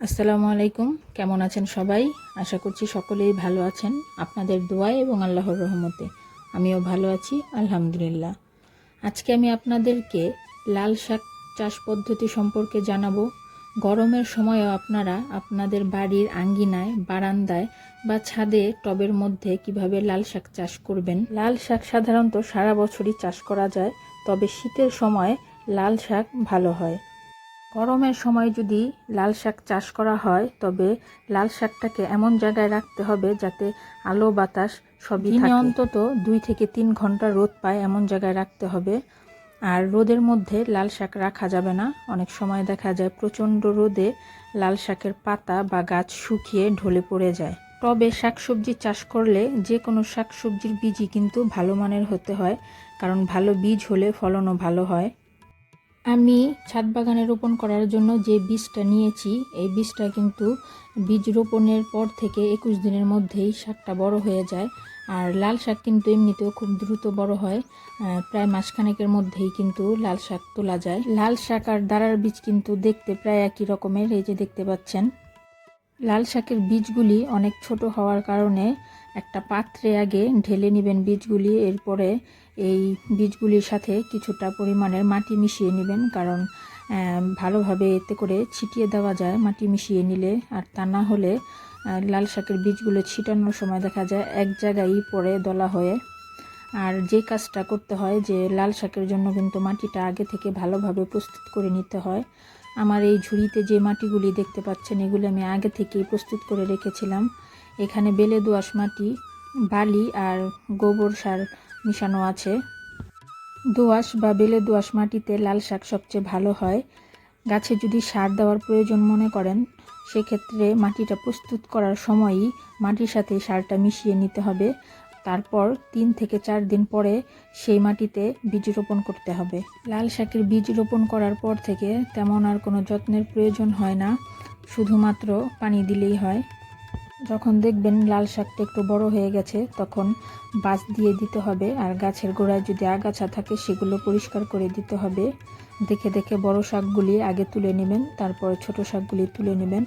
আসসালামু আলাইকুম। কেমন আছেন সবাই? আশা করছি সকলেই ভালো আছেন। আপনাদের দোয়ায় এবং আল্লাহর রহমতে আমিও ভালো আছি, আলহামদুলিল্লাহ। আজকে আমি আপনাদেরকে লাল শাক চাষ পদ্ধতি সম্পর্কে জানাব। গরমের সময়ও আপনারা আপনাদের বাড়ির আঙ্গিনায়, বারান্দায় বা ছাদে টবের মধ্যে কীভাবে লাল শাক চাষ করবেন। লাল শাক সাধারণত সারা বছরই চাষ করা যায়, তবে শীতের সময় লাল শাক ভালো হয়। গরমের সময় যদি লাল শাক চাষ করা হয় তবে লাল শাকটাকে এমন জায়গায় রাখতে হবে যাতে আলো বাতাস সবই থাকে। অন্তত দুই থেকে তিন ঘণ্টা রোদ পায় এমন জায়গায় রাখতে হবে। আর রোদের মধ্যে লাল শাক রাখা যাবে না। অনেক সময় দেখা যায় প্রচণ্ড রোদে লাল শাকের পাতা বা গাছ শুকিয়ে ঢলে পড়ে যায়। টবে শাকসবজি চাষ করলে যে কোনো শাকসবজির বীজই কিন্তু ভালো মানের হতে হয় কারণ ভালো বীজ হলে ফলনও ভালো হয়। আমি ছাদ বাগানে রোপণ করার জন্য যে বীজটা নিয়েছি, এই বীজটা কিন্তু বীজ রোপণের পর থেকে একুশ দিনের মধ্যেই শাকটা বড় হয়ে যায়। আর লাল শাক কিন্তু এমনিতেও খুব দ্রুত বড় হয়। প্রায় মাসখানেকের মধ্যেই কিন্তু লাল শাক তোলা যায়। লাল শাক আর দাঁড়ার বীজ কিন্তু দেখতে প্রায় একই রকমের, এই যে দেখতে পাচ্ছেন। লাল শাকের বীজগুলি অনেক ছোট হওয়ার কারণে একটা পাত্রে আগে ঢেলে নেবেন বীজগুলি, এরপরে এই বীজগুলির সাথে কিছুটা পরিমাণের মাটি মিশিয়ে নেবেন, কারণ ভালোভাবে এতে করে ছিটিয়ে দেওয়া যায় মাটি মিশিয়ে নিলে। আর তা না হলে লাল শাকের বীজগুলো ছিটানোর সময় দেখা যায় এক জায়গায়ই পড়ে দলা হয়ে। আর যে কাজটা করতে হয় যে, লাল শাকের জন্য কিন্তু মাটিটা আগে থেকে ভালোভাবে প্রস্তুত করে নিতে হয়। আমার এই ঝুড়িতে যে মাটিগুলি দেখতে পাচ্ছেন, এগুলি আমি আগে থেকেই প্রস্তুত করে রেখেছিলাম। এখানে বেলে দোআঁশ মাটি, বালি আর গোবর সার মিশানো আছে। দোআঁশ বা বেলে দোআঁশ মাটিতে লাল শাক সবচেয়ে ভালো হয়। গাছে যদি সার দেওয়ার প্রয়োজন মনে করেন, সেক্ষেত্রে মাটিটা প্রস্তুত করার সময়ই মাটির সাথে সারটা মিশিয়ে নিতে হবে। তারপর তিন থেকে চার দিন পরে সেই মাটিতে বীজ রোপণ করতে হবে। লাল শাকের বীজ রোপণ করার পর থেকে তেমন আর কোনো যত্নের প্রয়োজন হয় না, শুধুমাত্র পানি দিলেই হয়। যখন দেখবেন লাল শাকটা একটু বড় হয়ে গেছে, তখন বাঁচ দিয়ে দিতে হবে আর গাছের গোড়ায় যদি আগাছা থাকে সেগুলো পরিষ্কার করে দিতে হবে। দেখে দেখে বড় শাকগুলি আগে তুলে নেবেন, তারপরে ছোট শাকগুলি তুলে নেবেন।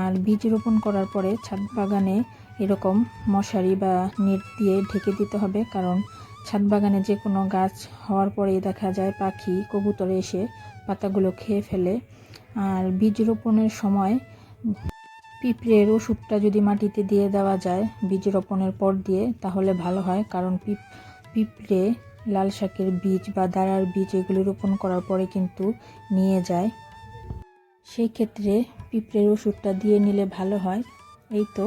আর বীজ রোপণ করার পরে ছাদ বাগানে এরকম মশারি বা নেট দিয়ে ঢেকে দিতে হবে, কারণ ছাদ বাগানে যে কোনো গাছ হওয়ার পরেই দেখা যায় পাখি কবুতরে এসে পাতাগুলো খেয়ে ফেলে। আর বীজ রোপণের সময় পিঁপড়ের ওষুধটা যদি মাটিতে দিয়ে দেওয়া যায় বীজ রোপণের পর দিয়ে, তাহলে ভালো হয়, কারণ পিপ, পিঁপড়ে লাল শাকের বীজ বা দাঁড়ার বীজ এগুলি রোপণ করার পরে কিন্তু নিয়ে যায়। সেই ক্ষেত্রে পিঁপড়ের ওষুধটা দিয়ে নিলে ভালো হয়। এই তো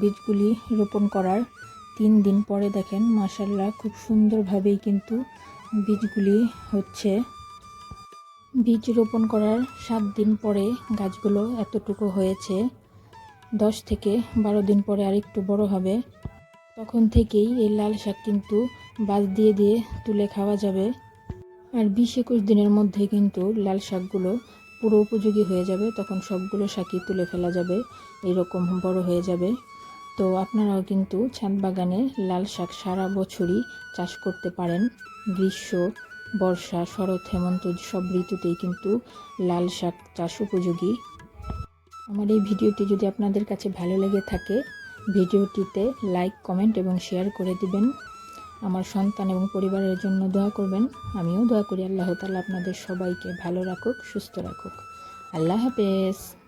বীজগুলি রোপণ করার তিন দিন পরে দেখেন মাসাল্লাহ খুব সুন্দরভাবেই কিন্তু বীজগুলি হচ্ছে। বীজ রোপণ করার সাত দিন পরে গাছগুলো এতটুকু হয়েছে। দশ থেকে বারো দিন পরে আরেকটু বড় হবে। তখন থেকেই এই লাল শাক কিন্তু বাজ দিয়ে দিয়ে তুলে খাওয়া যাবে। আর বিশ একুশ দিনের মধ্যে কিন্তু লাল শাকগুলো পুরো উপযোগী হয়ে যাবে, তখন সবগুলো শাকই তুলে ফেলা যাবে, এরকম বড় হয়ে যাবে। তো আপনারাও কিন্তু ছাদ বাগানে লাল শাক সারা বছরই চাষ করতে পারেন। গ্রীষ্ম, বর্ষা, শরৎ, হেমন্ত, সব ঋতুতেই কিন্তু লাল শাক চাষ উপযোগী। আমার এই ভিডিওটি যদি আপনাদের কাছে ভালো লেগে থাকে, ভিডিওটিতে লাইক, কমেন্ট এবং শেয়ার করে দিবেন। আমার সন্তান এবং পরিবারের জন্য দোয়া করবেন। আমিও দোয়া করি, আল্লাহ তালা আপনাদের সবাইকে ভালো রাখুক, সুস্থ রাখুক। আল্লাহ হাফেজ।